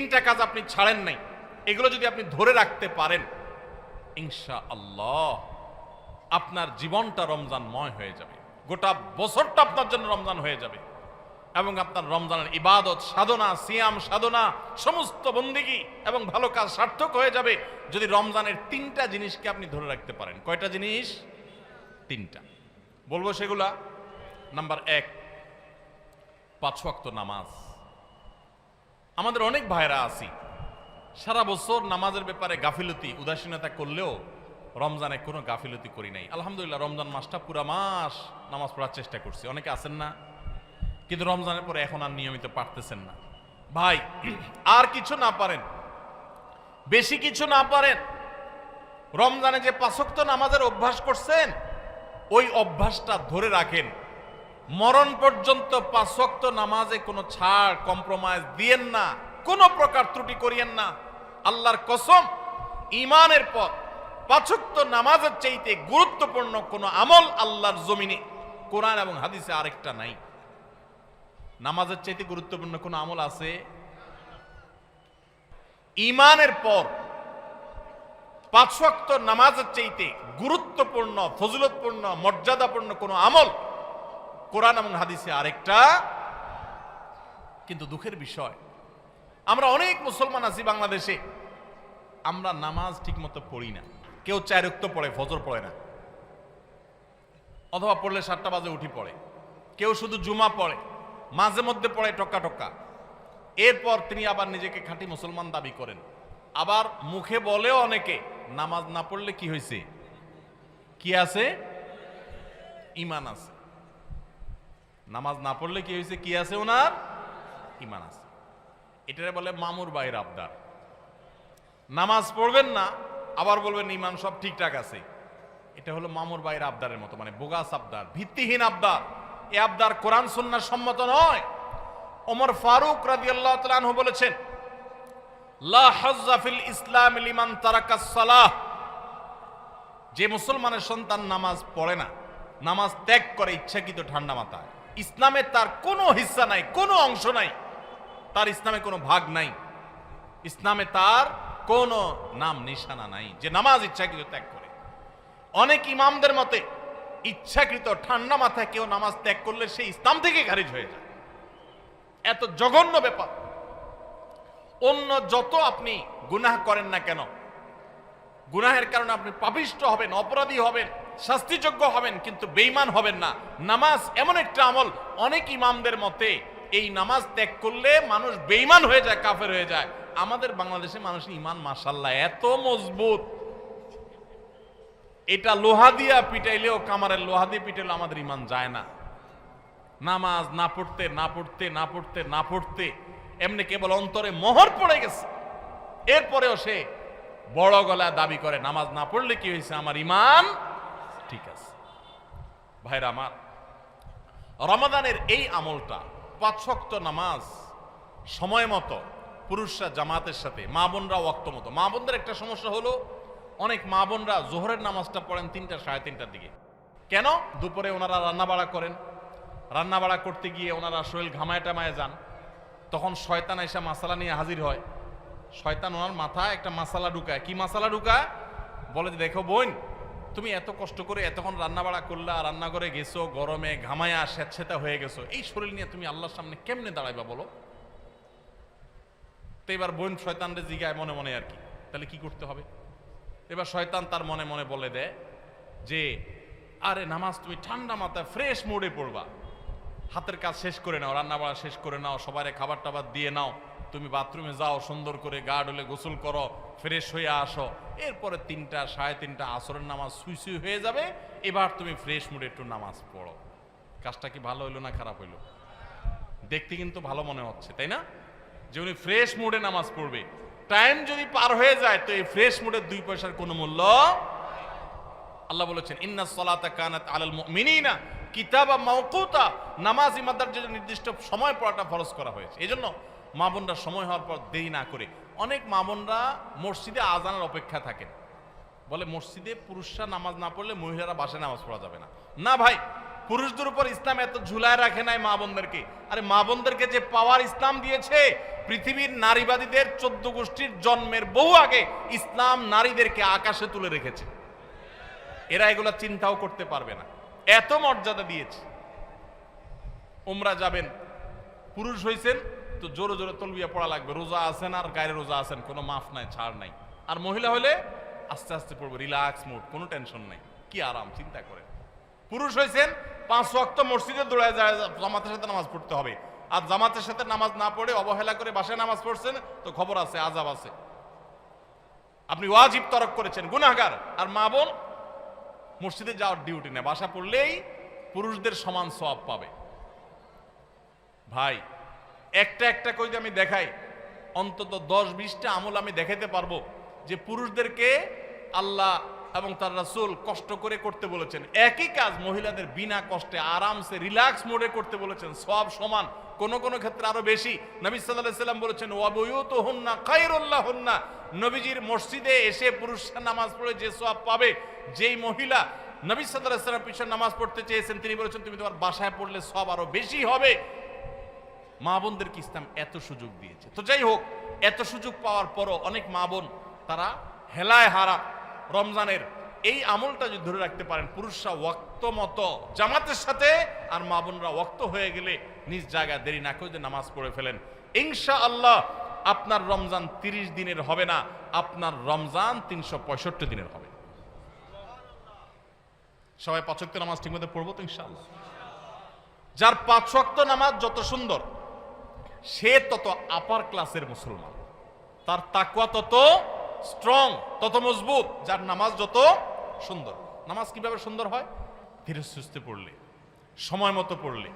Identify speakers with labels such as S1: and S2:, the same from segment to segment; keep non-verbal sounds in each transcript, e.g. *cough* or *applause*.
S1: তিনটা কাজ আপনি ছাড়েন নাই। এগুলো যদি আপনি ধরে রাখতে পারেন ইনশা আল্লাহ আপনার জীবনটা রমজানময় হয়ে যাবে। গোটা বছরটা আপনার জন্য রমজান হয়ে যাবে। এবং আপনার রমজানের ইবাদত, সাধনা, সিয়াম, সাধনা, সমস্ত বন্দিগি এবং ভালো কাজ সার্থক হয়ে যাবে যদি রমজানের তিনটা জিনিসকে আপনি ধরে রাখতে পারেন। কয়টা জিনিস? তিনটা। বলব সেগুলা। নাম্বার এক, পাঁচ নামাজ। আমাদের অনেক ভাইরা আছি। সারা বছর নামাজের ব্যাপারে গাফিলতি, উদাসীনতা করলেও রমজানে কোনো গাফিলতি করি নাই। আলহামদুলিল্লাহ, রমজান মাসটা পুরা মাস নামাজ পড়ার চেষ্টা করছি। অনেকে আছেন না, কিন্তু রমজানের পরে এখন আর নিয়মিত পারতেছেন না। ভাই, আর কিছু না পারেন। বেশি কিছু না পারেন। রমজানে যে পাঁচক্ত নামাজের অভ্যাস করছেন, ওই অভ্যাসটা ধরে রাখেন। মরণ পর্যন্ত পাঁচক্ত নামাজে কোনো ছাড় কম্প্রোমাইজ দিয়েন না, কোনো প্রকার ত্রুটি করিয়েন না। আল্লাহর কসম ইমানের পথ পাঁচক্ত নামাজের চাইতে গুরুত্বপূর্ণ কোনো আমল আল্লাহর জমিনে। কোরআন এবং হাদিসে আরেকটা নাই। নামাজের চাইতে গুরুত্বপূর্ণ কোনো আমল আছে? ইমানের পর পাঁচ ওয়াক্ত নামাজের চাইতে গুরুত্বপূর্ণ, ফজিলতপূর্ণ, মর্যাদাপূর্ণ কোনো আমল কোরআন এবং হাদিসে আরেকটা, কিন্তু দুঃখের বিষয়, আমরা অনেক মুসলমান আছি বাংলাদেশে, আমরা নামাজ ঠিকমতো পড়ি না। কেউ চার রক্ত পড়ে, ফজর পড়ে না। অথবা পড়লে সাতটা বাজে উঠি পড়ে। কেউ শুধু জুমা পড়ে, মাঝে মধ্যে পড়ে টক্কা টক্কা। এরপর তিনি আবার নিজেকে খাঁটি মুসলমান দাবি করেন। আবার মুখে বলেও অনেকে, নামাজ না পড়লে কি হয়েছে কি আছে? ইমান আছে। নামাজ না পড়লে কি হয়েছে? কি আছে ওনার? ইমান আছে। এটারে বলে মামুর বাইর আবদার। নামাজ পড়বেন না, আবার বলবেন ইমান সব ঠিকঠাক আছে। এটা হলো মামুর বাইর আবদারের মতো মানে বোগাস আবদার, ভিত্তিহীন আবদার। এ আবদার কোরআন সুন্নার সম্মত নয়। ওমর ফারুক রাদিয়াল্লাহু তাআলা আনহু বলেছেন ইসলাম লিমান তারাকাস সালাহ। যে মুসলমানের সন্তান নামাজ পড়ে না, নামাজ ত্যাগ করে ইচ্ছাকৃত ঠান্ডা মাথায়। ইসলামে তার কোনো হিস্সা নাই, কোনো অংশ নাই। তার ইসলামে কোনো ভাগ নাই। ইসলামে তার কোনো নাম নিশানা নাই। যে নামাজ ইচ্ছাকৃত ত্যাগ করে। অনেক ইমামদের মতে ইচ্ছাকৃত ঠান্ডা মাথায় কেউ নামাজ ত্যাগ করলে সে ইসলাম থেকে খারিজ হয়ে যায়। এত জঘন্য ব্যাপার। অন্য যত আপনি গুনাহ করেন না কেন গুনাহের কারণে আপনি পাপিষ্ট হবেন, অপরাধী হবেন, শাস্তিযোগ্য হবেন, কিন্তু বেইমান হবেন না। নামাজ এমন একটা আমল, অনেক ইমামদের মতে এই নামাজ ত্যাগ করলে মানুষ বেইমান হয়ে যায়, কাফের হয়ে যায়। আমাদের বাংলাদেশে মানুষের ইমান মাসাল্লাহ এত মজবুত। এটা লোহা দিয়া পিটাইলেও কামারের লোহা দিয়ে পিটাইলেও আমাদের ইমান যায় না। নামাজ না পড়তে না পড়তে না পড়তে না পড়তে, এমনি কেবল অন্তরে মোহর পড়ে গেছে। এরপরেও সে বড় গলায় দাবি করে, নামাজ না পড়লে কি হয়েছে? আমার ইমান ঠিক আছে। ভাইরা আমার, রমাদানের এই আমলটা পাঁচ শক্ত নামাজ সময় মতো পুরুষরা জামাতের সাথে, মা বোনরা ওয়াক্ত মতো। মা বোনদের একটা সমস্যা হলো, অনেক মা বোনরা জোহরের নামাজটা পড়েন তিনটা, সাড়ে তিনটার দিকে। কেন? দুপুরে ওনারা রান্না বাড়া করেন। রান্না বাড়া করতে গিয়ে ওনারা শরীর ঘামায় টামায় যান। তখন শয়তান এসে মাসালা নিয়ে হাজির হয়। শয়তান ওনার মাথায় একটা মাসালা ঢুকায়। কি মাসালা ঢুকায়? বলে দেখো বোন, তুমি এত কষ্ট করে এতক্ষণ রান্না বাড়া করলা রান্না করে গেছো, গরমে ঘামায়া স্যাঁতসেতা হয়ে গেছো, এই শরীর নিয়ে তুমি আল্লাহর সামনে কেমনে দাঁড়াইবা বলো? তো এবার বোন শয়তানরে জিগায় মনে মনে আর কি। তাহলে কি করতে হবে? এবার শয়তান তার মনে মনে বলে দেয় যে, আরে নামাজ তুমি ঠান্ডা মাথায় ফ্রেশ মোডে পড়বা। হাতের কাজ শেষ করে নাও রান্না বাড়া শেষ করে নাও সবারে খাবার টাবার দিয়ে নাও তুমি বাথরুমে যাও, সুন্দর করে গা ডলে গোসল করো, ফ্রেশ হয়ে আসো। এরপরে তিনটা, সাড়ে তিনটা আসরের নামাজ সুই সুই হয়ে যাবে। এবার তুমি ফ্রেশ মুডে একটু নামাজ পড়ো। কাজটা কি ভালো হইল না খারাপ হইল? দেখতে কিন্তু ভালো মনে হচ্ছে, তাই না? যে উনি ফ্রেশ মুডে নামাজ পড়বে। টাইম যদি পার হয়ে যায়, তো এই ফ্রেশ মুডের দুই পয়সার কোনো মূল্য আল্লাহ বলেছেন, ইন্না সলাতা কানাত আলাল মুমিনিনা কিতাবা মাওকুতা। নামাজ ইমাদার জন্য নির্দিষ্ট সময় পড়াটা ফরজ করা হয়েছে। এজন্য মা বোনরা সময় হওয়ার পর দেরি না করে। অনেক মা বোনরা মসজিদে আজানের অপেক্ষা থাকেন। বলে, মসজিদে পুরুষরা নামাজ না পড়লে মহিলারা বাসায় নামাজ পড়া যাবে না। না ভাই, পুরুষদের উপর ইসলাম এত ঝুলায় রাখে নাই মা বোনদেরকে। আরে মা বোনদেরকে যে পাওয়ার ইসলাম দিয়েছে, পৃথিবীর নারীবাদীদের চোদ্দ গোষ্ঠীর জন্মের বহু আগে ইসলাম নারীদেরকে আকাশে তুলে রেখেছে। এরা এগুলা চিন্তাও করতে পারবে না। এত মর্যাদা দিয়েছে। ওমরা যাবেন, পুরুষ হইছেন তো জোরে জোরে তলবিয়া পড়া লাগবে। রোজা আছেন আর গায়ের রোজা আছেন, কোনো মাফ নাই, ছাড় নাই। আর মহিলা হলে আস্তে আস্তে পড়বে, রিল্যাক্স মুড, কোনো টেনশন নাই। কি আরাম, চিন্তা করে পুরুষ হয়েছেন পাঁচ ওয়াক্ত মসজিদে দৌড়ায় যায়, জামাতের সাথে নামাজ পড়তে হবে। আর জামাতের সাথে নামাজ না পড়ে অবহেলা করে বাসায় নামাজ পড়ছেন, তো খবর আছে, আজাব আছে। আপনি ওয়াজিব তরক করেছেন, গুনাহগার। আর মা বোন, মসজিদে যাওয়ার ডিউটি নেই। বাসা পড়লেই পুরুষদের সমান সওয়াব পাবে। ভাই একটা একটা কই আমি দেখাই। অন্তত দশ বিশটা আমল আমি দেখাতে পারব যে পুরুষদেরকে আল্লাহ এবং তার রাসূল কষ্ট করে করতে বলেছেন। একই কাজ মহিলাদের বিনা কষ্টে, আরামসে, রিল্যাক্স মোডে করতে বলেছেন। সব সমান, কোন কোন ক্ষেত্রে আরও বেশি। নবী আলাইহি সাল্লাম বলেছেন ওয়াবুয়ুতু হুন্না খায়রুল্লাহ হুন্না নবীজির মসজিদে এসে পুরুষরা নামাজ পড়ে যে সব পাবে, যেই মহিলা নবী আলাইহি সাল্লাম পিছনে নামাজ পড়তে চেয়েছেন, তিনি বলেছেন, তুমি তোমার বাসায় পড়লে সব আরও বেশি হবে। মা বোনদেরকে ইসলাম এত সুযোগ দিয়েছে। তো যাই হোক, এত সুযোগ পাওয়ার পরও অনেক মা বোন, তারা হেলায় হারা। রমজানের এই আমলটা যদি ধরে রাখতে পারেন, পুরুষরা ওয়াক্ত মতো জামাতের সাথে আর মা বোনরা ওয়াক্ত হয়ে গেলে নিজ জায়গায় দেরি না করে নামাজ পড়ে ফেলেন। ইনশা আল্লাহ আপনার রমজান তিরিশ দিনের হবে না, আপনার রমজান তিনশো পঁয়ষট্টি দিনের হবে। সবাই পাচক্য নামাজ ঠিক মতো পড়ব তো ইনশাআল্লাহ? যার পাঁচ নামাজ যত সুন্দর সে তত আপার ক্লাসের মুসলমান। তার তাকুয়া তত স্ট্রং তত মজবুত, যার নামাজ যত সুন্দর। নামাজ কীভাবে সুন্দর হয়? ধীরে সুস্থে পড়লে, সময় মতো পড়লে,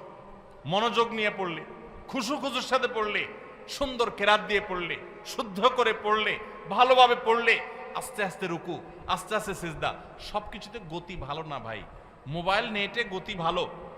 S1: মনোযোগ নিয়ে পড়লে, খুশু খুশুর সাথে পড়লে, সুন্দর কেরাত দিয়ে পড়লে, শুদ্ধ করে পড়লে, ভালোভাবে পড়লে, আস্তে আস্তে রুকু, আস্তে আস্তে সিজদা, সবকিছুতে গতি ভালো না ভাই। মোবাইল নেটে গতি ভালো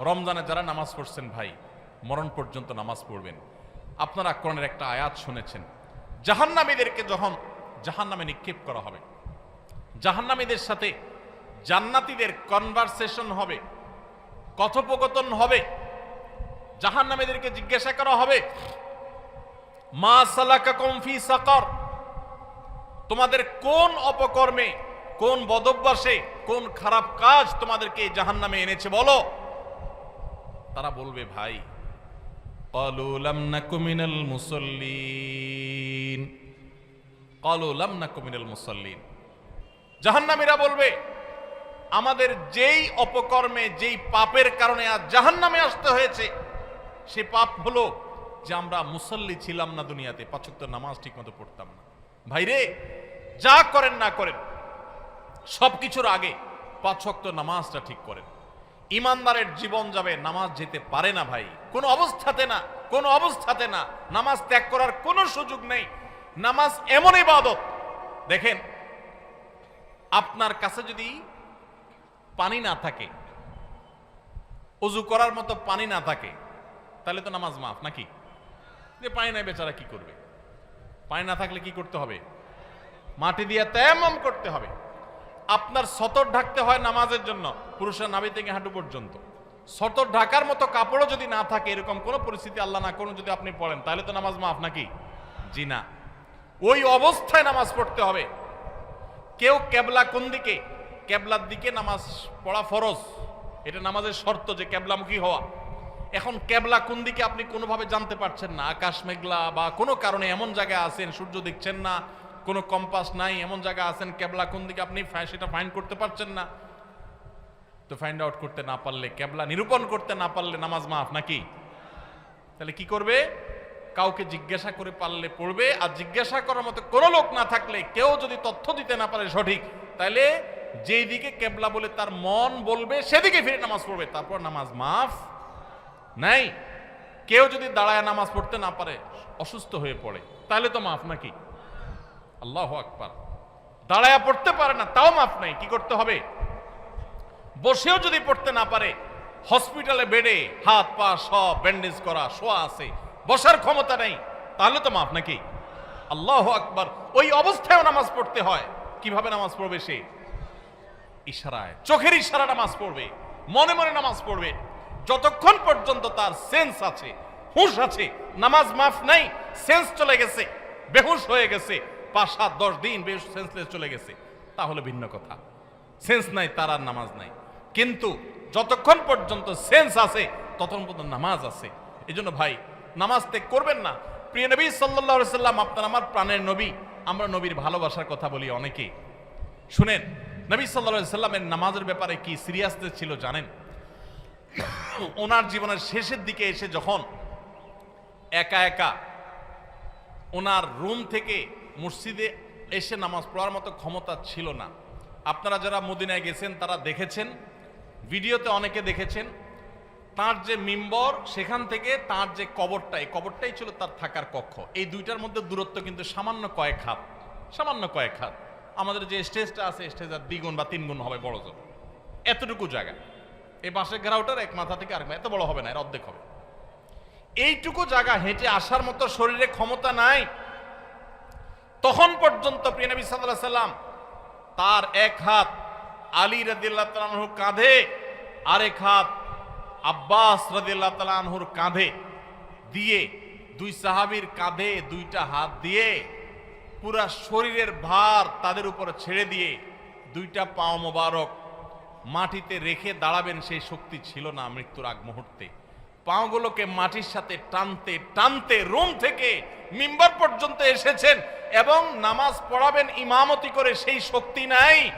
S1: রমজানে যারা নামাজ পড়ছেন ভাই, মরণ পর্যন্ত নামাজ পড়বেন। আপনারা কোরআনের একটা আয়াত শুনেছেন। জাহান্নামীদেরকে যখন জাহান্নামে নিক্ষেপ করা হবে, জাহান্নামীদের সাথে জান্নাতীদের কনভারসেশন হবে, কথোপকথন হবে, জাহান্নামীদেরকে জিজ্ঞাসা করা হবে, মা সালাকা কমফি সাকর, তোমাদের কোন অপকর্মে, কোন বদভ্যাসে, কোন খারাপ কাজ তোমাদেরকে জাহান্নামে এনেছে বলো? তারা বলবে, ভাই কলুলামনাকুমিনাল মুসল্লিন। কলুলামনাকুমিনাল মুসল্লিন। জাহান্নামীরা বলবে, আমাদের যেই অপকর্মে, যেই পাপের কারণে আজ জাহান্নামে আসতে হয়েছে, সে পাপ হলো যে আমরা মুসল্লি ছিলাম না দুনিয়াতে, পাঁচক্ত নামাজ ঠিক মতো পড়তাম না। ভাইরে যা করেন না করেন সব কিছুর আগে পাঁচক্ত নামাজটা ঠিক করেন। ইমানদারের জীবন যাবে, নামাজ যেতে পারে না ভাই। কোনো অবস্থাতে না, কোনো অবস্থাতে না। নামাজ ত্যাগ করার কোনো সুযোগ নেই। নামাজ এমন ইবাদত। দেখেন, আপনার কাছে যদি পানি না থাকে অজু করার মতো পানি না থাকে, তাহলে তো নামাজ মাফ নাকি? যে পানি নাই বেচারা কি করবে? পানি না থাকলে কি করতে হবে? মাটি দিয়ে তেমন করতে হবে। আপনার সতর ঢাকতে হয় নামাজের জন্য, পুরুষের নাভি থেকে হাঁটু পর্যন্ত। সতর ঢাকার মতো কাপড়ও যদি না থাকে, এরকম কোনো পরিস্থিতি আল্লাহ না কোনো যদি আপনি পড়েন, তাহলে তো নামাজ মাফ নাকি? জি না। ওই অবস্থায় নামাজ পড়তে হবে। কেউ কেবলা কোন দিকে? কেবলার দিকে নামাজ পড়া ফরজ। এটা নামাজের শর্ত যে কেবলামুখী হওয়া। এখন কেবলা কোন দিকে আপনি কোনোভাবে জানতে পারছেন না? আকাশ মেঘলা বা কোনো কারণে এমন জায়গায় আছেন, সূর্য দেখছেন না কোনো কম্পাস নাই, এমন জায়গা আছেন, কেবলা কোন দিকে আপনি সেটা ফাইন্ড করতে পারছেন না। তো ফাইন্ড আউট করতে না পারলে, কেবলা নিরূপণ করতে না পারলে নামাজ মাফ নাকি? তাহলে কি করবে? কাউকে জিজ্ঞাসা করে পারলে পড়বে, আর জিজ্ঞাসা করার মতো কোনো লোক না থাকলে, কেউ যদি তথ্য দিতে না পারে সঠিক, তাহলে যেই দিকে কেবলা বলে তার মন বলবে, সেদিকে ফিরে নামাজ পড়বে, তারপর নামাজ মাফ নাই। কেউ যদি দাঁড়ায় নামাজ পড়তে না পারে, অসুস্থ হয়ে পড়ে, তাহলে তো মাফ নাকি? আল্লাহ আকবার। দাঁড়ায় পড়তে পারে না, তাও মাফ নাই, কি করতে হবে? বসেও যদি পড়তে না পারে, হসপিটালে বেডে হাত, পা সব ব্যান্ডেজ করা, শোয়া আছে, বসার ক্ষমতা নেই, তাহলে তো মাফ নাকি? আল্লাহ আকবার, ওই অবস্থায়ও নামাজ পড়তে হয়। কীভাবে নামাজ পড়বে সে? ইশারায়, চোখের ইশারা নামাজ পড়বে, মনে মনে নামাজ পড়বে। যতক্ষণ পর্যন্ত তার সেন্স আছে, হুঁশ আছে, নামাজ মাফ নাই সেন্স চলে গেছে, বেহুশ হয়ে গেছে পাঁচ সাত দশ দিন বেশ সেন্সলেস চলে গেছে। তাহলে ভিন্ন কথা। সেন্স নাই, তার আর নামাজ নাই। কিন্তু যতক্ষণ পর্যন্ত সেন্স আছে, ততক্ষণ পর্যন্ত নামাজ আছে। এই জন্য ভাই, নামাজ ত্যাগ করবেন না। প্রিয় নবী সাল্লাহ সাল্লাম, আপনার আমার প্রাণের নবী, আমরা নবীর ভালোবাসার কথা বলি অনেকেই। শুনেন, নবী সাল্লা সাল্লামের নামাজের ব্যাপারে কি সিরিয়াসনেস ছিল জানেন? ওনার জীবনের শেষের দিকে এসে যখন একা একা ওনার রুম থেকে মসজিদে এসে নামাজ পড়ার মতো ক্ষমতা ছিল না। আপনারা যারা মদিনায় গেছেন, তারা দেখেছেন, ভিডিওতে অনেকে দেখেছেন, তার যে মিম্বর, সেখান থেকে তার যে কবরটা, এই কবরটাই ছিল তার থাকার কক্ষ। এই দুইটার মধ্যে দূরত্ব কিন্তু সামান্য কয়েক হাত, সামান্য কয়েক হাত। আমাদের যে স্টেজটা আছে স্টেজের দ্বিগুণ বা তিনগুণ হবে বড় জোর। এতটুকু জায়গা। এই বাঁশের ঘেরাওটার এক মাথা থেকে আরেক এত বড় হবে না, এর অর্ধেক হবে। এইটুকু জায়গা হেঁটে আসার মতো শরীরে ক্ষমতা নাই। তখন পর্যন্ত প্রিয় নবী সাল্লাল্লাহু সাল্লাম তার এক হাত আলী রাদিল্লাহ তালানহুর কাঁধে, আরেক হাত আব্বাস রাদিল্লাহ তালানহুর কাঁধে দিয়ে দুই সাহাবীর কাঁধে দুইটা হাত দিয়ে পুরা শরীরের ভার তাদের উপর ছেড়ে দিয়ে দুইটা পাও মোবারক মাটিতে রেখে দাঁড়াবেন সেই শক্তি ছিল না মৃত্যুর আগ মুহূর্তে। পাওগুলোকে মাটির সাথে টানতে টানতে রুম থেকে মিম্বার পর্যন্ত এসেছেন এবং নামাজ পড়াবেন, ইমামতি করে সেই শক্তি নাই।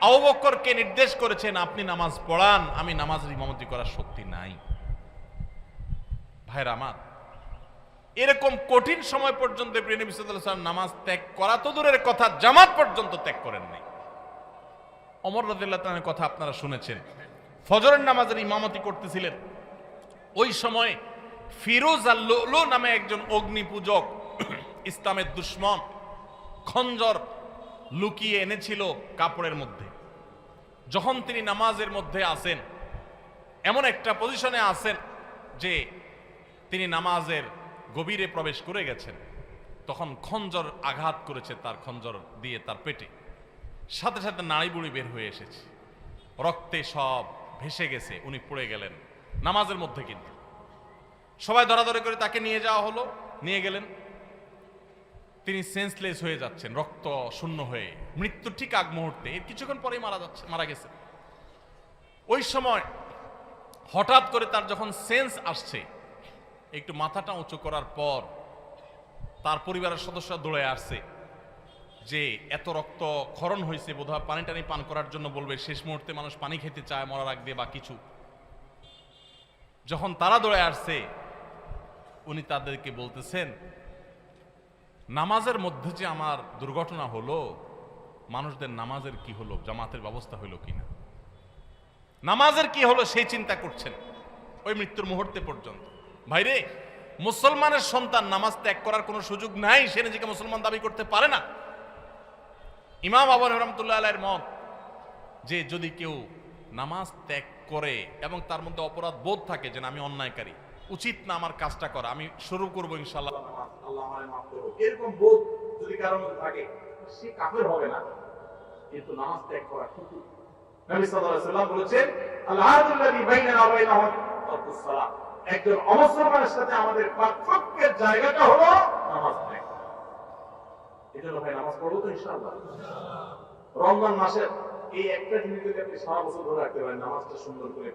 S1: আবকরকে নির্দেশ করেছেন, আপনি নামাজ পড়ান, আমি নামাজের ইমামতি করার শক্তি নাই। ভাইরা আমার, এরকম কঠিন সময় পর্যন্ত সাল্লাল্লাহু নামাজ ত্যাগ করা তো দূরের কথা, জামাত পর্যন্ত ত্যাগ করেন নাই। অমর রাদিল্লাহ কথা আপনারা শুনেছেন। ফজরের নামাজের ইমামতি করতেছিলেন। ওই সময় ফিরোজ আল্লো নামে একজন অগ্নি পূজক *clears throat* ইসলামের দুশ্মন খঞ্জর লুকিয়ে এনেছিল কাপড়ের মধ্যে। যখন তিনি নামাজের মধ্যে আসেন, এমন একটা পজিশনে আসেন যে তিনি নামাজের গভীরে প্রবেশ করে গেছেন। তখন খঞ্জর আঘাত করেছে তার খঞ্জর দিয়ে তার পেটে। সাথে সাথে নাড়ি বুড়ি বের হয়ে এসেছে। রক্তে সব ভেসে গেছে, উনি পড়ে গেলেন। নামাজের মধ্যে কিন্তু সবাই ধরাধরি করে তাকে নিয়ে যাওয়া হলো, নিয়ে গেলেন। তিনি সেন্সলেস হয়ে যাচ্ছেন, রক্ত শূন্য হয়ে। মৃত্যুর ঠিক আগ মুহূর্তে, এর কিছুক্ষণ পরেই মারা যাচ্ছে, মারা গেছে। ওই সময় হঠাৎ করে তার যখন সেন্স আসছে, একটু মাথাটা উঁচু করার পর তার পরিবারের সদস্যরা দৌড়ে আসছে যে এত রক্ত ক্ষরণ হয়েছে, বোধহয় পানি টানি পান করার জন্য বলবে, শেষ মুহূর্তে মানুষ পানি খেতে চায়, মরার আগ দিয়ে বা কিছু। যখন তারা দৌড়ে আসছে, উনি তাদেরকে বলতেছেন, নামাজের মধ্যে যে আমার দুর্ঘটনা হলো, মানুষদের নামাজের কি হলো? জামাতের ব্যবস্থা হলো কিনা? নামাজের কি হলো সেই চিন্তা করছেন ওই মৃত্যুর মুহূর্তে পর্যন্ত। ভাইরে মুসলমানের সন্তান নামাজ ত্যাগ করার কোনো সুযোগ নাই, সে নিজেকে মুসলমান দাবি করতে পারে না। ইমাম আবর রহমতুল্লাহ আলাইয়ের মত, যে যদি কেউ নামাজ ত্যাগ করে এবং তার মধ্যে অপরাধ বোধ থাকে যে আমি অন্যায়কারী। উচিত না আমার কাজটা করা। আমি শুরু করব ইনশাল্লাহ। এরকম বোধ যদি মধ্যে থাকে, সে কাফের হবে না। কিন্তু নামাজ ত্যাগ করা করা। রমজান মাসের এই একটা জিনিস যদি আপনি সারা বছর ধরে রাখতে পারেন, নামাজটা সুন্দর করে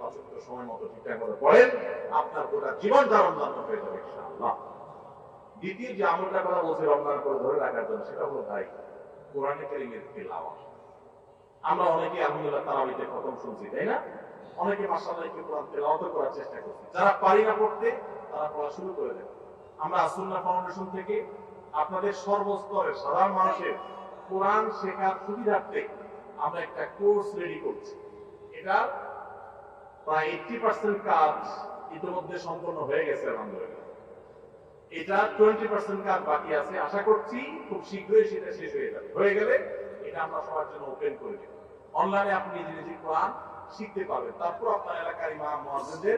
S1: সময় মতো ঠিকঠাক পড়েন, আপনার গোটা হয়ে যাবে দ্বিতীয় যে আমলটা কথা বলছে রমজান করে ধরে রাখার জন্য, সেটা হলো কোরআনে তেলাওয়াত। আমরা অনেকে আলহামদুলিল্লাহ তারাবিতে খতম শুনছি, তাই না? অনেকে মাসাল্লাহ কোরআন তেলাওয়াত করার চেষ্টা করছি। যারা পারি না পড়তে, তারা পড়া শুরু করে দেন। আমরা আসুল্লাহ ফাউন্ডেশন থেকে আপনাদের সর্বস্তরের সাধারণ মানুষের কোরআন শেখার সুবিধার্থে আমরা একটা কোর্স রেডি করছি। এটা প্রায় এইটটি পার্সেন্ট কাজ ইতিমধ্যে সম্পন্ন হয়ে গেছে, আলহামদুলিল্লাহ। এটা টোয়েন্টি পার্সেন্ট কাজ বাকি আছে। আশা করছি খুব শীঘ্রই সেটা শেষ হয়ে যাবে। হয়ে গেলে এটা আমরা সবার জন্য ওপেন করে দেব। অনলাইনে আপনি নিজে নিজে কোরআন শিখতে পারবেন। তারপর আপনার এলাকার ইমাম, মহাজনদের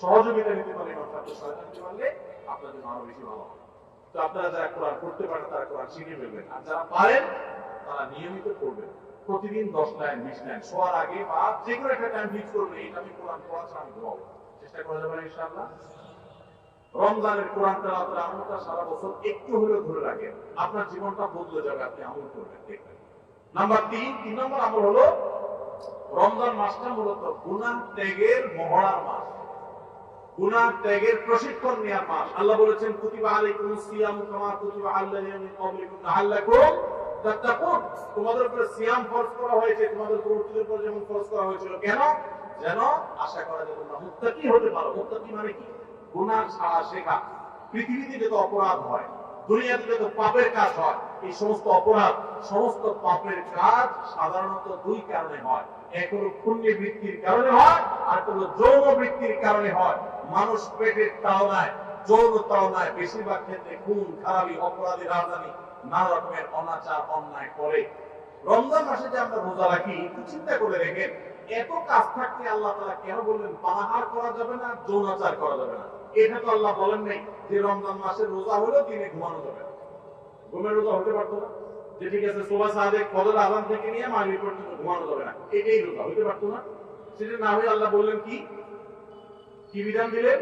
S1: সহযোগিতা নিতে পারলে ইমাম সাহেবদের সহায়তা নিতে পারলে আপনার জন্য আরও বেশি ভালো হবে। তো আপনারা যারা কোরআন পড়তে পারেন, তারা কোরআন শিখে ফেলবেন। আর যারা পারেন, তারা নিয়মিত পড়বেন। প্রতিদিন দশ লাইন বিশ লাইন শোয়ার আগে বা যে কোনো একটা টাইম ফিক্স করবে এটা আমি কোরআন পড়া ছাড়া চেষ্টা করা যাবে ইনশাআল্লাহ। রমজানের কোরআন তেলাওয়াতের আমলটা সারা বছর একটু হলেও ধরে রাখেন। আপনার জীবনটা বদলে যাবে, আপনি আমল করবেন নাম্বার তিন তিন নম্বর আমল হলো রমজান মাসটা মূলত গুনাহ ত্যাগের মহড়ার মাস। গুনাহ ত্যাগের প্রশিক্ষণ নেওয়ার মাস। আল্লাহ বলেছেন, কুতিবা আলাইকুমুস সিয়াম কামা কুতিবা আলাল্লাযিনা মিন ক্বাবলিকুম তোমাদের উপরে সিয়াম ফরজ করা হয়েছে, তোমাদের পূর্বপুরুষদের উপর যেমন ফরজ করা হয়েছিল। কেন? যেন আশা করা মুত্তাকি হতে পারো। মুত্তাকি মানে কি? ছাড়া শেখা। পৃথিবীতে যত অপরাধ হয়, দুনিয়াতে যত পাপের কাজ হয়, এই সমস্ত অপরাধ, সমস্ত পাপের কাজ সাধারণত দুই কারণে হয়। এক হলো পুণ্য বৃত্তির কারণে হয়, আর হলো যৌন বৃত্তির কারণে হয়। মানুষ পেটের তাড়নায় যৌন তাড়নায় বেশিরভাগ ক্ষেত্রে খুন, খারাপি অপরাধী রাজধানী। নানা রকমের অনাচার অন্যায় করে। রমজান মাসে যে আমরা রোজা রাখি চিন্তা করে দেখেন, এত কাজ থাকতে আল্লাহ তাআলা কেন বললেন পানাহার করা যাবে না, যৌনাচার করা যাবে না? এটা তো আল্লাহ বলেন নাই যে রমজান মাসে রোজা হলেও দিনে ঘুমানো যাবে না। ঘুমের রোজা হতে পারতো না। যে ঠিক আছে ফজর থেকে নিয়ে মাগরিব পর্যন্ত ঘুমানো যাবে না। এটাই রোজা হতে পারতো না। সেটা না হয়ে আল্লাহ বললেন কি? কি বিধান দিলেন?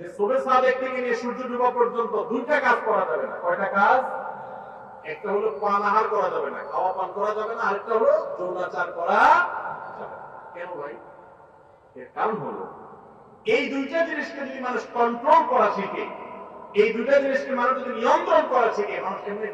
S1: যে সোবে সাদেক থেকে নিয়ে সূর্য ডুবা পর্যন্ত দুইটা কাজ করা যাবে না। কয়টা কাজ? একটা হলো পান আহার করা যাবে না, খাওয়া পান করা যাবে না, আরেকটা হলো যৌনাচার করা কেন ভাই? এর কারণ হলো, এই দুইটা জিনিসকে যদি মানুষ কন্ট্রোল করা শিখে, এই দুইটা জিনিসকে মানুষ যদি নিয়ন্ত্রণ করা শিখে, মানুষ এমনি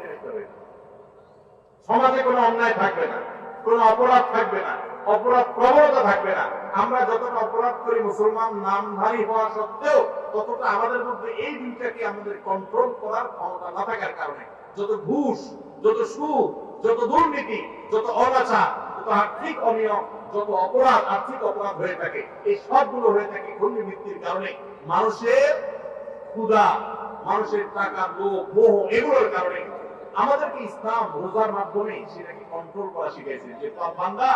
S1: সমাজে কোনো অন্যায় থাকবে না, কোনো অপরাধ থাকবে না, অপরাধ প্রবণতা থাকবে না। আমরা যতটা অপরাধ করি মুসলমান নামধারী হওয়া সত্ত্বেও, ততটা আমাদের মধ্যে এই দুইটাকে আমাদের কন্ট্রোল করার ক্ষমতা না থাকার কারণে যত ঘুষ, যত সুদ, যত দুর্নীতি, যত অনাচার, যত আর্থিক অনিয়ম, যত অপরাধ, আর্থিক অপরাধ হয়ে থাকে, এই সবগুলো হয়ে থাকে ঘূর্ণি ভিত্তির কারণে। মানুষের ক্ষুধা, মানুষের টাকা, লোভ, মোহ, এগুলোর কারণে। আমাদেরকে ইসলাম রোজার মাধ্যমে সেটাকে কন্ট্রোল করা শিখেছে যে বান্দা,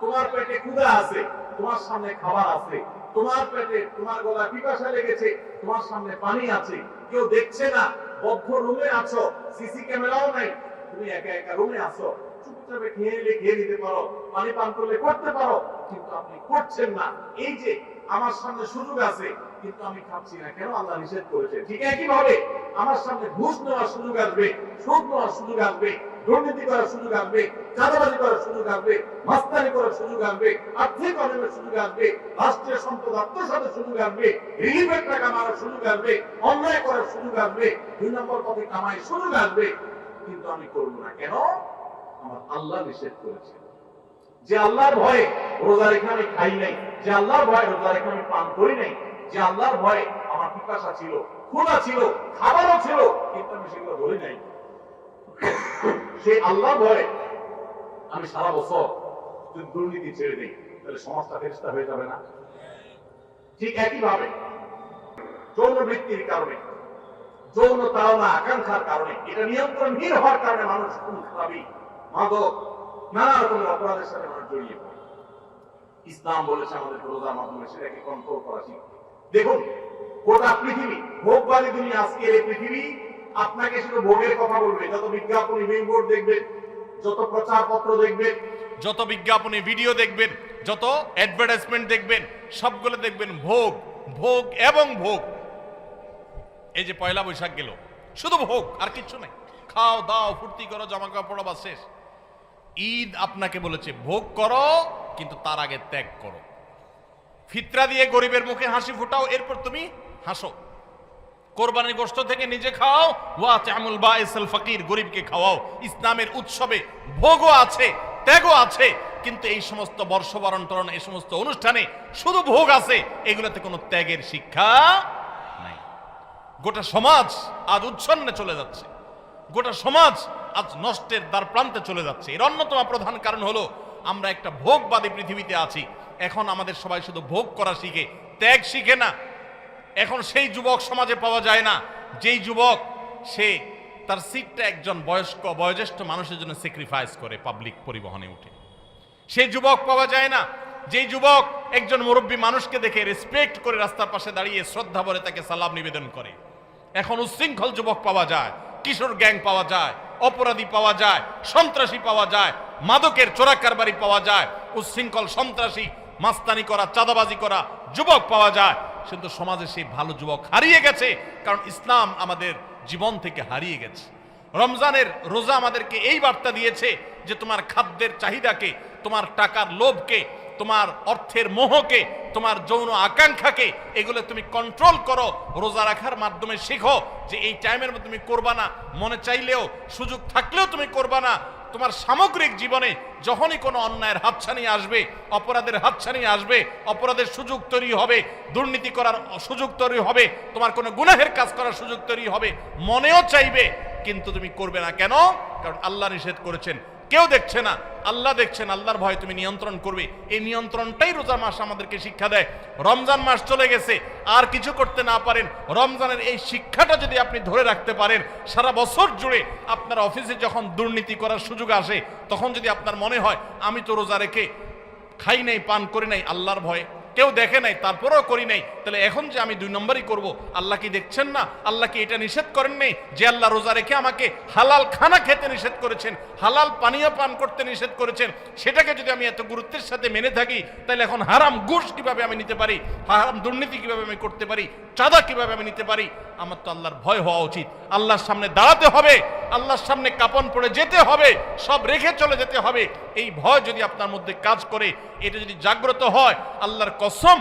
S1: তোমার পেটে ক্ষুধা আছে, তোমার সামনে খাবার আছে, তোমার পেটে, তোমার গলা পিপাসা লেগেছে, তোমার সামনে পানি আছে, কেউ দেখছে না রুমে আছো, সিসি ক্যামেরাও নাই। তুমি একা একা রুমে আছো। চুপচাপে খেয়ে খেয়ে নিতে পারো, পানি পান করলে করতে পারো, কিন্তু আপনি করছেন না। এই যে আমার সামনে সুযোগ আছে, কিন্তু আমি খাচ্ছি না। কেন আল্লাহ নিষেধ করেছে ঠিক একই ভাবে আমার সামনে ঘুষ নেওয়ার সুযোগ আসবে সুদ নেওয়ার সুযোগ আসবে। দুর্নীতি করার সুযোগ আসবে চাঁদাবাজি করার সুযোগ আসবে মাস্তানি করার সুযোগ আসবে আর্থিক অনিয়মের সুযোগ আসবে রাষ্ট্রীয় সম্পদ আত্মসাতের সুযোগ আসবে রিলিফের টাকা মারার সুযোগ আসবে অন্যায় করার সুযোগ আসবে দুই নম্বর পথে কামাই সুযোগ আসবে কিন্তু আমি করব না কেন? আমার আল্লাহ নিষেধ করেছে। যে আল্লাহর ভয়ে রোজা রেখে আমি খাই নাই, যে আল্লাহর ভয়ে রোজা রেখে আমি পান করি নাই, যে আল্লাহর ভয়ে আমার পিপাসা ছিল, ক্ষুধা ছিল, খাবারও ছিল, কিন্তু আমি সেগুলো ধরি নাই। সেই আল্লাহর ভয়ে আমি সারা বছর যদি দুর্নীতি ছেড়ে দিই, তাহলে সমাজটা ফেরস্তা হয়ে যাবে না। ঠিক একই ভাবে যৌন বৃত্তির কারণে, যৌন আকাঙ্ক্ষার কারণে, এটা নিয়ন্ত্রণহীন হওয়ার কারণে মানুষ মাদক, নানা রকমের অপরাধের সাথে মানুষ জড়িয়ে পড়ে। ইসলাম বলেছে আমাদের রোজার মাধ্যমে সেটাকে কন্ট্রোল করা দেখুন, গোটা পৃথিবী ভোগবাদী দুনিয়া আজকের এই পৃথিবী আপনাকে শুধু ভোগের কথা বলবে, যত বিজ্ঞাপন বিলবোর্ড দেখবেন যত প্রচারপত্র দেখবেন
S2: যত বিজ্ঞাপনে ভিডিও দেখবেন, যত অ্যাডভার্টাইজমেন্ট দেখবেন, সবগুলো দেখবেন ভোগ ভোগ এবং ভোগ। এই যে পয়লা বৈশাখ গেল, শুধু ভোগ, আর কিচ্ছু নাই। খাও, দাও, ফুর্তি করো জামা কাপড় বা শেষ। ঈদ আপনাকে বলেছে, ভোগ করো, কিন্তু তার আগে ত্যাগ করো। ফিতরা দিয়ে গরিবের মুখে হাসি ফুটাও, এরপর তুমি হাসো। কোরবানির গোষ্ঠ থেকে নিজে খাও। ওয়া চামুল বা ফকির, গরিবকে খাওয়াও। ইসলামের উৎসবে ভোগও আছে, ত্যাগও আছে, কিন্তু এই সমস্ত বর্ষবরণ টরণ এই সমস্ত অনুষ্ঠানে শুধু ভোগ আছে, এগুলোতে কোনো ত্যাগের শিক্ষা নাই। গোটা সমাজ আজ উচ্ছন্নে চলে যাচ্ছে। গোটা সমাজ আজ নষ্টের দ্বার প্রান্তে চলে যাচ্ছে। এর অন্যতম প্রধান কারণ হলো,
S1: আমরা একটা ভোগবাদী পৃথিবীতে আছি। এখন আমাদের সবাই শুধু ভোগ করা শিখে, ত্যাগ শিখে না এখন সেই যুবক সমাজে পাওয়া যায় না। যেই যুবক, সে তার সিটটা একজন বয়স্ক, বয়োজ্যেষ্ঠ মানুষের জন্য স্যাক্রিফাইস করে পাবলিক পরিবহনে উঠে। সেই যুবক পাওয়া যায় না। যেই যুবক একজন মুরব্বী মানুষকে দেখে রেসপেক্ট করে রাস্তার পাশে দাঁড়িয়ে শ্রদ্ধা ভরে তাকে সালাম নিবেদন করে। এখন উচ্ছৃঙ্খল যুবক পাওয়া যায়, কিশোর গ্যাং পাওয়া যায়, অপরাধী পাওয়া যায়, সন্ত্রাসী পাওয়া যায়, মাদকের চোরা কারবারি পাওয়া যায় উচ্ছৃঙ্খল সন্ত্রাসী মাস্তানি করা, চাঁদাবাজি করা যুবক পাওয়া যায়। কিন্তু সমাজে সেই ভালো যুবক হারিয়ে গেছে, কারণ ইসলাম আমাদের জীবন থেকে হারিয়ে গেছে। রমজানের রোজা আমাদেরকে এই বার্তা দিয়েছে যে তোমার খাদ্যের চাহিদাকে, তোমার টাকার লোভকে, তোমার অর্থের মোহকে, তোমার যৌন আকাঙ্ক্ষাকে, এগুলো তুমি কন্ট্রোল করো, রোজা রাখার মাধ্যমে শেখো যে এই টাইমের মধ্যে তুমি করবা না। মনে চাইলেও, সুযোগ থাকলেও তুমি করবা না। তোমার সামগ্রিক জীবনে যখনই কোনো অন্যায়ের হাতছানি আসবে, অপরাধের হাতছানি আসবে, অপরাধের সুযোগ তৈরি হবে, দুর্নীতি করার সুযোগ তৈরি হবে, তোমার কোনো গুনাহের কাজ করার সুযোগ তৈরি হবে, মনেও চাইবে, কিন্তু তুমি করবে না। কেন? কারণ আল্লাহ নিষেধ করেছেন কেউ দেখছে না। আল্লাহ দেখছেন, আল্লাহর ভয় তুমি নিয়ন্ত্রণ করবে। এই নিয়ন্ত্রণটাই রোজা মাস আমাদেরকে শিক্ষা দেয়। রমজান মাস চলে গেছে, আর কিছু করতে না পারেন। রমজানের এই শিক্ষাটা যদি আপনি ধরে রাখতে পারেন, সারা বছর জুড়ে আপনার অফিসে যখন দুর্নীতি করার সুযোগ আসে, তখন যদি আপনার মনে হয়, আমি তো রোজা রেখে খাই নাই, পান করি নাই, আল্লাহর ভয়ে। কেউ দেখে নাই, তারপরও করি নাই। তাহলে এখন যে আমি দুই নম্বরই করব, আল্লাহ কি দেখছেন না? আল্লাহ কি এটা নিষেধ করেন নাই? যে আল্লাহ রোজা রেখে আমাকে হালাল খানা খেতে নিষেধ করেছেন, হালাল পানীয় পান করতে নিষেধ করেছেন, সেটাকে যদি আমি এত গুরুত্বের সাথে মেনে থাকি, তাহলে এখন হারাম ঘুষ কীভাবে আমি নিতে পারি? হারাম দুর্নীতি কীভাবে আমি করতে পারি? চাঁদা কীভাবে আমি নিতে পারি? আমার তো আল্লাহর ভয় হওয়া উচিত। আল্লাহর সামনে দাঁড়াতে হবে, আল্লাহর সামনে কাপন পড়ে যেতে হবে, সব রেখে চলে যেতে হবে। এই ভয় যদি আপনার মধ্যে কাজ করে, এটা যদি জাগ্রত হয়, আল্লাহর কসম,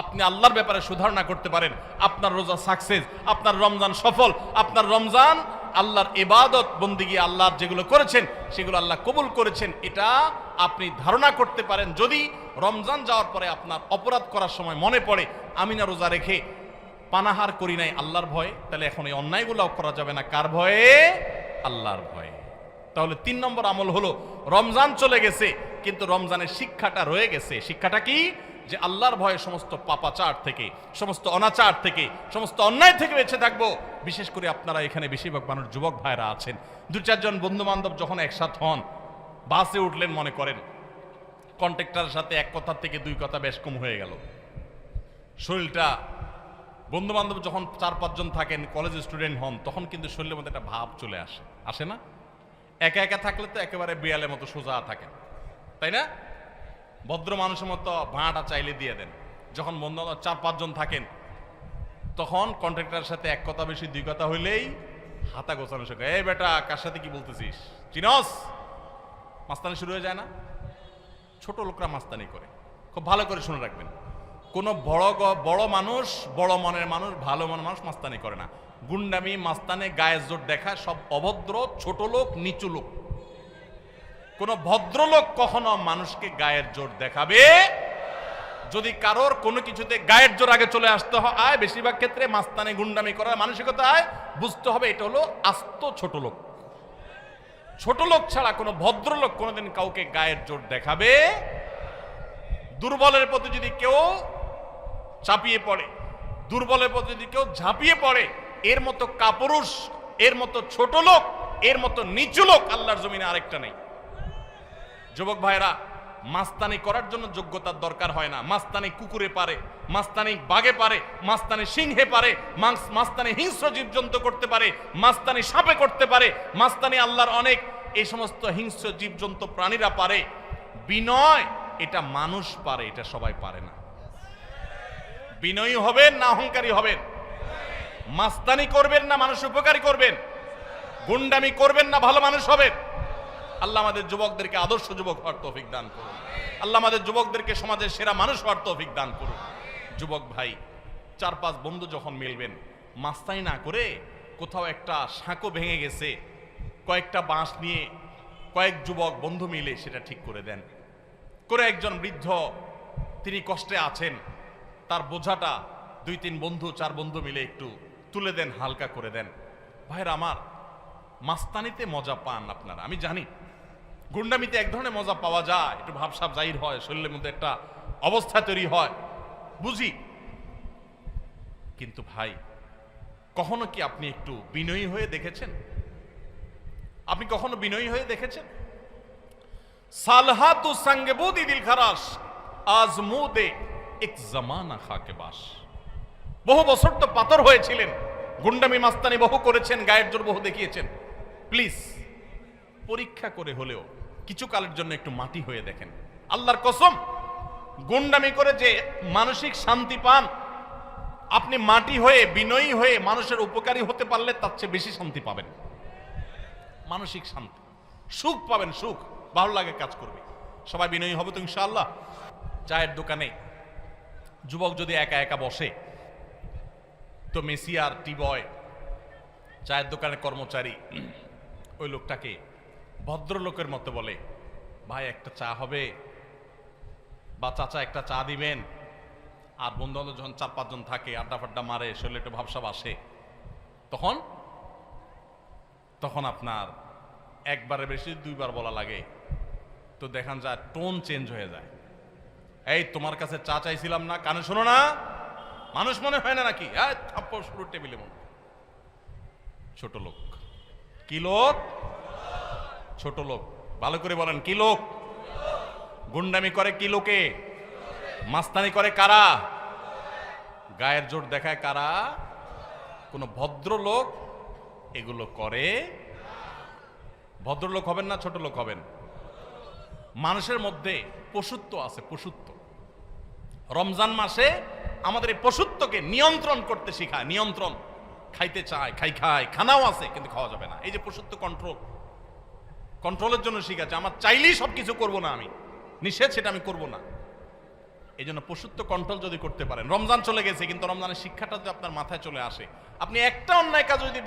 S1: আপনি আল্লাহর ব্যাপারে সুধারণা করতে পারেন। আপনার রোজা সাকসেস আপনার রমজান সফল, আপনার রমজান আল্লাহর ইবাদত বন্দিগি আল্লাহর যেগুলো করেছেন, সেগুলো আল্লাহ কবুল করেছেন, এটা আপনি ধারণা করতে পারেন। যদি রমজান যাওয়ার পরে আপনার অপরাধ করার সময় মনে পড়ে আমি না রোজা রেখে পানাহার করি নাই আল্লাহর ভয়ে, তাহলে এখন এই অন্যায়গুলো করা যাবে না। কার ভয়ে? আল্লাহর ভয়ে। তাহলে তিন নম্বর আমল হলো, রমজান চলে গেছে, কিন্তু রমজানের শিক্ষাটা রয়ে গেছে। শিক্ষাটা কি? যে আল্লাহর ভয়ে সমস্ত পাপাচার থেকে, সমস্ত অনাচার থেকে, সমস্ত অন্যায় থেকে বেঁচে থাকব। বিশেষ করে আপনারা এখানে বেশিরভাগ মানুষ যুবক ভাইরা আছেন। দু চারজন বন্ধু বান্ধব যখন একসাথ হন, বাসে উঠলেন মনে করেন, কন্ট্রাক্টরের সাথে এক কথার থেকে দুই কথা বেশ কম হয়ে গেল। শরীরটা বন্ধু বান্ধব যখন চার পাঁচজন থাকেন কলেজ স্টুডেন্ট হন, তখন কিন্তু শরীরের মধ্যে একটা ভাব চলে আসে। আসে না? একা একা থাকলে তো একেবারে বিড়ালের মতো সোজা থাকেন তাই না? ভদ্র মানুষের মতো ভাঁটা চাইলে দিয়ে দেন। যখন বন্ধু চার পাঁচজন থাকেন, তখন কন্ট্রাক্টরের সাথে এক কথা বেশি, দুই কথা হইলেই হাতা গোছানো শেখে এই বেটা, কার সাথে কি বলতেছিস? চিনস? মাস্তানি শুরু হয়ে যায় না। ছোট লোকরা মাস্তানি করে। খুব ভালো করে শুনে রাখবেন। কোনো বড় বড় মানুষ, বড় মনের মানুষ, ভালো মনের মানুষ মাস্তানি করে না। গুন্ডামি, মাস্তানে, গায়ের জোর দেখা সব অভদ্র, ছোট লোক, নিচু লোক। কোন ভদ্রলোক কখনো মানুষকে গায়ের জোর দেখাবে? যদি কারোর কোনো কিছুতে গায়ের জোর আগে চলে আসতে হয় বেশিরভাগ ক্ষেত্রে মাস্তানে, গুন্ডামি করার মানসিকতায় বুঝতে হবে এটা হলো আস্ত ছোট লোক। ছোট লোক ছাড়া কোনো ভদ্রলোক কোনোদিন কাউকে গায়ের জোর দেখাবে? দুর্বলের প্রতি যদি কেউ চাপিয়ে পড়ে। দুর্বলের প্রতি যদি কেউ ঝাঁপিয়ে পড়ে, এর মতো কাপুরুষ, এর মতো ছোট লোক, এর মতো নিচু লোক আল্লাহর জমিনে আরেকটা নেই। যুবক ভাইরা মাস্তানি করার জন্য যোগ্যতার দরকার হয় না। মাস্তানি কুকুরে পারে, মাস্তানি বাগে পারে, মাস্তানি সিংহে পারে, মাংস- মাস্তানি হিংস্র জীবজন্তু করতে পারে, মাস্তানি সাপে করতে পারে, মাস্তানি আল্লাহর অনেক এই সমস্ত হিংস্র জীবজন্তু প্রাণীরা পারে। বিনয়, এটা মানুষ পারে, এটা সবাই পারে না। বিনয়ী হবেন না অহংকারী হবেন? মাস্তানি করবেন না মানুষ উপকারী করবেন? গুন্ডামি করবেন না ভালো মানুষ হবেন? আল্লাহ আমাদের যুবকদেরকে আদর্শ যুবক হওয়ার তৌফিক দান করুন। আল্লাহ আমাদের যুবকদেরকে সমাজের সেরা মানুষ হওয়ার তৌফিক দান করুন। যুবক ভাই চার পাঁচ বন্ধু যখন মিলবেন, মাস্তানি না করে কোথাও একটা সাঁকো ভেঙে গেছে, কয়েকটা বাঁশ নিয়ে কয়েক যুবক বন্ধু মিলে সেটা ঠিক করে দেন। করে একজন বৃদ্ধ, তিনি কষ্টে আছেন তার বোঝাটা দুই তিন বন্ধু, চার বন্ধু মিলে একটু তুলে দেন, হালকা করে দেন। ভাইরা আমার, মাস্তানিতে মজা পান আপনারা, আমি জানি। গুন্ডামিতে এক ধরনের মজা পাওয়া যায়, একটু ভাবসাব জাহির হয়, শরীরের মধ্যে একটা অবস্থা তৈরি হয়, বুঝি? কিন্তু ভাই, কখনো কি আপনি একটু বিনয়ী হয়ে দেখেছেন? আপনি কখনো বিনয়ী হয়ে দেখেছেন? সালহা তু বুদি দিল খারাস আজ মুদে এক জামানা খাকে বাস। বহু বছর তো পাথর হয়েছিলেন। গুন্ডামি মাস্তানি বহু করেছেন, গায়ের জোর বহু দেখিয়েছেন। প্লিজ, পরীক্ষা করে হলেও কিছু কালের জন্য একটু মাটি হয়ে দেখেন। আল্লাহর কসম, গুন্ডামি করে যে মানসিক শান্তি পান, আপনি মাটি হয়ে, বিনয়ী হয়ে মানুষের উপকারী হতে পারলে তার চেয়ে বেশি শান্তি পাবেন। মানসিক শান্তি। সুখ পাবেন, সুখ। ভালো লাগে কাজ করবে। সবাই বিনয়ী হবে তো ইনশাআল্লাহ। চায়ের দোকানে যুবক যদি একা একা বসে, তো মেসি আর টি বয় চায়ের দোকানের কর্মচারী, ওই লোকটাকে ভদ্রলোকের মতো বলে, ভাই, একটা চা হবে বা চাচা একটা চা দিবেন। আর বন্ধু বান্ধব যখন চার পাঁচজন থাকে আড্ডা ফাড্ডা মারে, শরীরে একটু ভাবসাব আসে, তখন তখন আপনার একবারে বেশি, দুইবার বলা লাগে। তো দেখান যায় টোন চেঞ্জ হয়ে যায়। এই, তোমার কাছে চা চাইছিলাম না, কানে শোনো না। মানুষ মনে হয় না নাকি? শুরু টেবিলে মনে ছোট লোক। কি লোক? ছোট লোক। ভালো করে বলেন, কি লোক? গুন্ডামি করে কি লোকে? মাস্তানি করে কারা? গায়ের জোর দেখায় কারা? কোন ভদ্রলোক এগুলো করে? ভদ্রলোক হবেন না, ছোট লোক হবেন। মানুষের মধ্যে পশুত্ব আছে, পশুত্ব। রমজান মাসে আমাদের এই পশুত্বকে নিয়ন্ত্রণ করতে শেখায়, নিয়ন্ত্রণ। খাইতে চায়, খাই, খায়। খানাও আছে, কিন্তু খাওয়া যাবে না। এই যে পশুত্ব কন্ট্রোল কন্ট্রোলের জন্য শিখাচ্ছে, আমার চাইলেই সব কিছু করব না আমি। নিষেধ সেটা আমি করব না। এই জন্য পশুত্ব কন্ট্রোল যদি করতে পারেন, রমজান চলে গেছে, কিন্তু রমজানের শিক্ষাটা যদি আপনার মাথায় চলে আসে, আপনি একটা অন্যায় কাজ যদি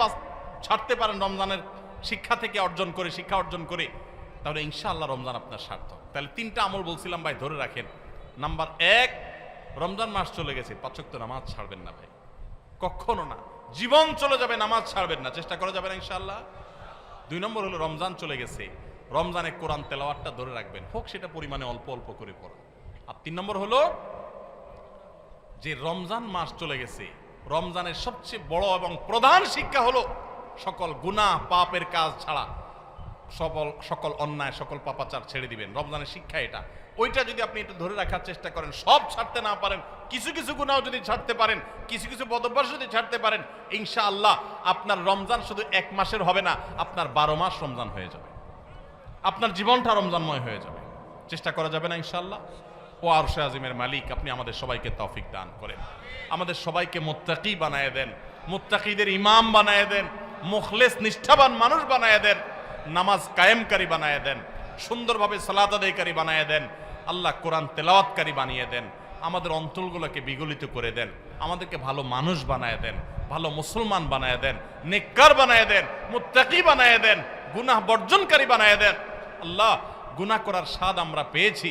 S1: ছাড়তে পারেন রমজানের শিক্ষা থেকে অর্জন করে, শিক্ষা অর্জন করে তাহলে ইনশাআল্লাহ রমজান আপনার সার্থক। তাহলে তিনটা আমল বলছিলাম ভাই, ধরে রাখেন। নাম্বার এক, রমজান মাস চলে গেছে পাচক তো নামাজ ছাড়বেন না ভাই। কখনো না। জীবন চলে যাবে, নামাজ ছাড়বেন না। চেষ্টা করা যাবে না ইনশাআল্লাহ? দুই নম্বর হলো রমজান চলে গেছে। রমজানে কোরআন তেলাওয়াতটা ধরে রাখবেন। হোক, সেটা পরিমাণে অল্প অল্প করে পড়া। আর তিন নম্বর হলো, যে রমজান মাস চলে গেছে, রমজানের সবচেয়ে বড় এবং প্রধান শিক্ষা হলো, সকল গুনাহ, পাপের কাজ ছাড়া। সকল সকল অন্যায়, সকল পাপাচার ছেড়ে দিবেন। রমজানের শিক্ষা এটা। ওইটা যদি আপনি একটু ধরে রাখার চেষ্টা করেন, সব ছাড়তে না পারেন, কিছু কিছু গুণাও যদি ছাড়তে পারেন, কিছু কিছু বদভ্যাস যদি ছাড়তে পারেন, ইনশাআল্লাহ আপনার রমজান শুধু এক মাসের হবে না, আপনার বারো মাস রমজান হয়ে যাবে। আপনার জীবনটা রমজানময় হয়ে যাবে। চেষ্টা করা যাবে না ইনশাআল্লাহ। ও আরশে আজিমের মালিক, আপনি আমাদের সবাইকে তৌফিক দান করেন। আমাদের সবাইকে মোত্তাকি বানায় দেন, মোত্তাকিদের ইমাম বানায় দেন, মুখলেস, নিষ্ঠাবান মানুষ বানায় দেন। নামাজ কায়েমকারী বানায় দেন, সুন্দরভাবে সালাত আদায়কারী বানায় দেন, আল্লাহ কোরআন তেলাওয়াতকারী বানিয়ে দেন, আমাদের অঞ্চলগুলোকে বিগলিত করে দেন, আমাদেরকে ভালো মানুষ বানায় দেন, ভালো মুসলমান বানায় দেন, নেককার বানায় দেন, মুত্তাকি বানায় দেন, গুনাহ বর্জনকারী বানায় দেন। আল্লাহ, গুনাহ করার স্বাদ আমরা পেয়েছি,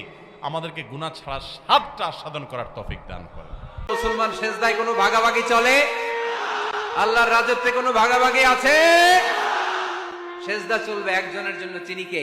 S1: আমাদেরকে গুনাহ ছাড়ার স্বাদটা আস্বাদন করার তফিক দান করেন।
S3: মুসলমান সেজদায় কোনো ভাগাভাগি চলে? আল্লাহর রাজত্বে কোনো ভাগাভাগি আছে? সেজদা চলবে একজনের জন্য চিনিকে